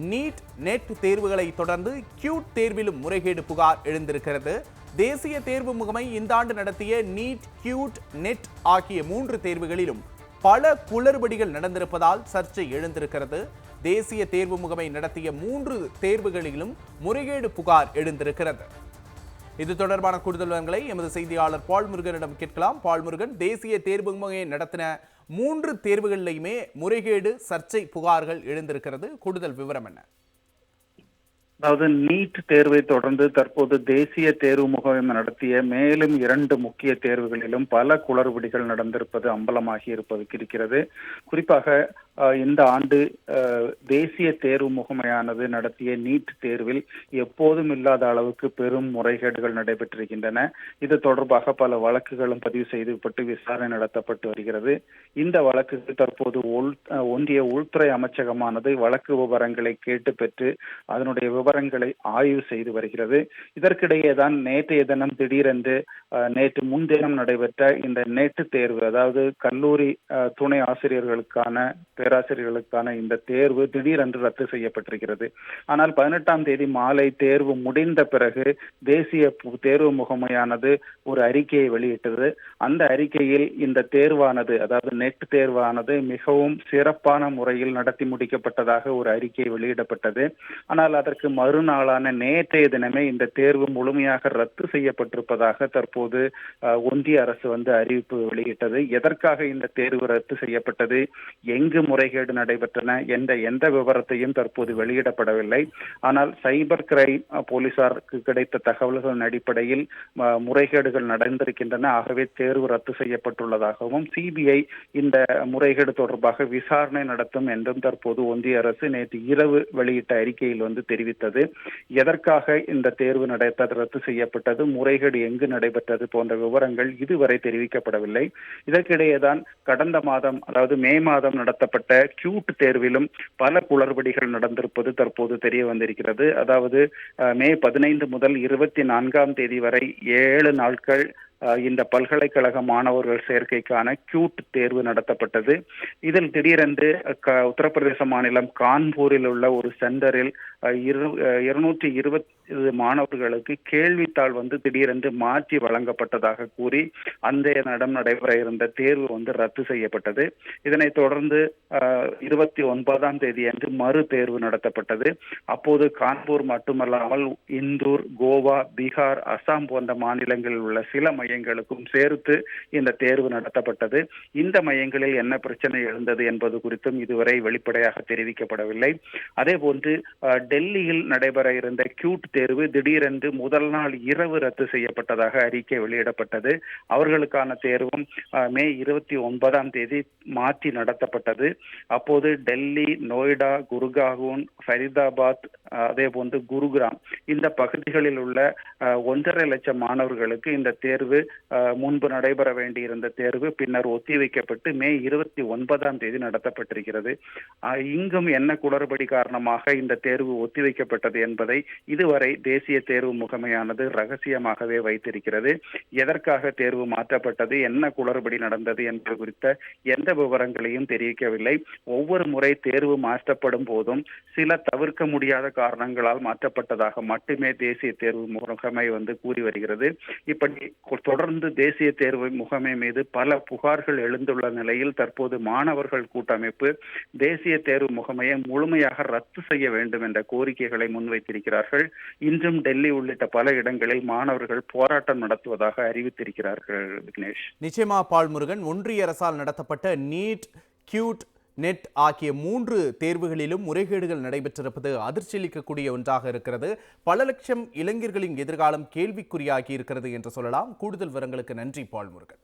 NEET net தேர்வுகளை தொடர்ந்து cute தேர்விலும் முறைகேடு புகார் எழுந்திருக்கிறது. தேசிய தேர்வு முகமை இந்த ஆண்டு நடத்திய நீட் கியூட் நெட் ஆகிய மூன்று தேர்வுகளிலும் பல குளறுபடிகள் நடந்திருப்பதால் சர்ச்சை எழுந்திருக்கிறது. தேசிய தேர்வு முகமை நடத்திய மூன்று தேர்வுகளிலும் முறைகேடு புகார் எழுந்திருக்கிறது. இது தொடர்பான கூடுதல் விவரங்களை எமது செய்தியாளர் பால் முருகனிடம் கேட்கலாம். பால் முருகன் தேசிய தேர்வு முகமை நடத்தின மூன்று தேர்வுகளிலுமே முறைகேடு சர்ச்சை புகார்கள் எழுந்திருக்கிறது. கூடுதல் விவரம் என்ன? அதாவது நீட் தேர்வை தொடர்ந்து தற்போது தேசிய தேர்வு முகமை நடத்திய மேலும் இரண்டு முக்கிய தேர்வுகளிலும் பல குளறுபடிகள் நடந்திருப்பது அம்பலமாகி இருப்பது இருக்கிறது. குறிப்பாக இந்த ஆண்டு தேசிய தேர்வு முகமையானது நடத்திய நீட் தேர்வில் எப்போதும் இல்லாத அளவுக்கு பெரும் முறைகேடுகள் நடைபெற்றிருக்கின்றன. இது தொடர்பாக பல வழக்குகளும் பதிவு செய்யப்பட்டு விசாரணை நடத்தப்பட்டு வருகிறது. இந்த வழக்குக்கு தற்போது உள் ஒன்றிய உள்துறை அமைச்சகமானது வழக்கு விவரங்களை கேட்டு பெற்று அதனுடைய விவரங்களை ஆய்வு செய்து வருகிறது. இதற்கிடையே தான் நேற்றைய தினம் திடீரென்று நேற்று முன்தினம் நடைபெற்ற இந்த நேட்டு தேர்வு அதாவது கல்லூரி துணை ஆசிரியர்களுக்கான பேராசிரியர்களுக்கான இந்த தேர்வு திடீரென்று ரத்து செய்யப்பட்டிருக்கிறது. ஆனால் பதினெட்டாம் தேதி மாலை தேர்வு முடிந்த பிறகு தேசிய தேர்வு முகமையானது ஒரு அறிக்கையை வெளியிட்டது. அந்த அறிக்கையில் இந்த தேர்வானது அதாவது நெட் தேர்வானது மிகவும் சிறப்பான முறையில் நடத்தி முடிக்கப்பட்டதாக ஒரு அறிக்கை வெளியிடப்பட்டது. ஆனால் அதற்கு மறுநாளான நேற்றைய தினமே இந்த தேர்வு முழுமையாக ரத்து செய்யப்பட்டிருப்பதாக தற்போது ஒன்றிய அரசு வந்து அறிவிப்பு வெளியிட்டது. எதற்காக இந்த தேர்வு ரத்து செய்யப்பட்டது? எங்கு முறைகேடு நடைபெற்றன. என்ற எந்த விவரத்தையும் தற்போது வெளியிடப்படவில்லை. ஆனால் சைபர் கிரைம் போலீசாருக்கு கிடைத்த தகவல்களின் அடிப்படையில் முறைகேடுகள் நடந்திருக்கின்றன. ஆகவே தேர்வு ரத்து செய்யப்பட்டுள்ளதாகவும் சிபிஐ இந்த முறைகேடு தொடர்பாக விசாரணை நடத்தும் என்றும் தற்போது ஒன்றிய அரசு நேற்று இரவு வெளியிட்ட அறிக்கையில் வந்து தெரிவித்தது. எதற்காக இந்த தேர்வு நடத்தது ரத்து செய்யப்பட்டது முறைகேடு எங்கு நடைபெற்றது போன்ற விவரங்கள் இதுவரை தெரிவிக்கப்படவில்லை. இதற்கிடையேதான் கடந்த மாதம் அதாவது மே மாதம் நடத்தப்பட்ட கியூட் தேர்விலும் பல குளறுபடிகள் நடந்திருப்பது தற்போது தெரிய வந்திருக்கிறது. அதாவது மே பதினைந்து முதல் இருபத்தி நான்காம் தேதி வரை ஏழு நாட்கள் இந்த பல்கலைக்கழக மாணவர்கள் சேர்க்கைக்கான கியூட் தேர்வு நடத்தப்பட்டது. இதில் திடீரென்று க- உத்தரப்பிரதேச மாநிலம் கான்பூரில் உள்ள ஒரு சென்டரில் இரு- இருநூற்றி இருபது மாணவர்களுக்கு கேள்வித்தாள் வந்து திடீரென்று மாற்றி வழங்கப்பட்டதாக கூறி அந்த நடம் நடைபெற இருந்த தேர்வு வந்து ரத்து செய்யப்பட்டது. இதனைத் தொடர்ந்து இருபத்தி ஒன்பதாம் தேதி அன்று மறு தேர்வு நடத்தப்பட்டது. அப்போது கான்பூர் மட்டுமல்லாமல் இந்தூர் கோவா பீகார் அசாம் போன்ற மாநிலங்களில் உள்ள சில மையங்களுக்கும் சேர்த்து இந்த தேர்வு நடத்தப்பட்டது. இந்த மையங்களில் என்ன பிரச்சனை எழுந்தது என்பது குறித்தும் இதுவரை வெளிப்படையாக தெரிவிக்கப்படவில்லை. அதே போன்று டெல்லியில் நடைபெற இருந்த கியூட் தேர்வு திடீரென்று முதல் நாள் இரவு ரத்து செய்யப்பட்டதாக அறிக்கை வெளியிடப்பட்டது. அவர்களுக்கான தேர்வும் மே இருபத்தி ஒன்பதாம் தேதி மாற்றி நடத்தப்பட்டது. அப்போது டெல்லி நோய்டா குர்காவூன் ஃபரிதாபாத் அதே போன்று குருகிராம். இந்த பகுதிகளில் உள்ள ஒன்றரை லட்சம் மாணவர்களுக்கு இந்த தேர்வு முன்பு நடைபெற வேண்டியிருந்த தேர்வு பின்னர் ஒத்திவைக்கப்பட்டு மே இருபத்தி ஒன்பதாம் தேதி நடத்தப்பட்டிருக்கிறது. இங்கும் என்ன குளறுபடி காரணமாக இந்த தேர்வு ஒத்திவைக்கப்பட்டது என்பதை இதுவரை தேசிய தேர்வு முகமையானது ரகசியமாகவே வைத்திருக்கிறது. எதற்காக தேர்வு மாற்றப்பட்டது என்ன குளறுபடி நடந்தது என்பது குறித்த எந்த விவரங்களையும் தெரிவிக்கவில்லை. ஒவ்வொரு முறை தேர்வு மாற்றப்படும் போதும் சில தவிர்க்க முடியாத காரணங்களால் மாற்றப்பட்டதாக மட்டுமே தேசிய தேர்வு முகமை வந்து கூறி வருகிறது. இப்படி தொடர்ந்து தேசிய தேர்வு முகமை மீது பல புகார்கள் எழுந்துள்ள நிலையில் தற்போது மாணவர்கள் கூட்டமைப்பு தேசிய தேர்வு முகமையை முழுமையாக ரத்து செய்ய வேண்டும் என்ற கோரிக்கைகளை முன்வைத்திருக்கிறார்கள். இன்றும் டெல்லி உள்ளிட்ட பல இடங்களில் மாணவர்கள் போராட்டம் நடத்துவதாக அறிவித்திருக்கிறார்கள் விக்னேஷ். நிச்சயமா பால் முருகன் ஒன்றிய அரசால் நடத்தப்பட்ட நீட் கியூட் நெட் ஆகிய மூன்று தேர்வுகளிலும் முறைகேடுகள் நடைபெற்றிருப்பது அதிர்ச்சியளிக்கக்கூடிய ஒன்றாக இருக்கிறது. பல லட்சம் இளைஞர்களின் எதிர்காலம் கேள்விக்குறியாகி இருக்கிறது என்று சொல்லலாம். கூடுதல் விவரங்களுக்கு நன்றி பால் முருகன்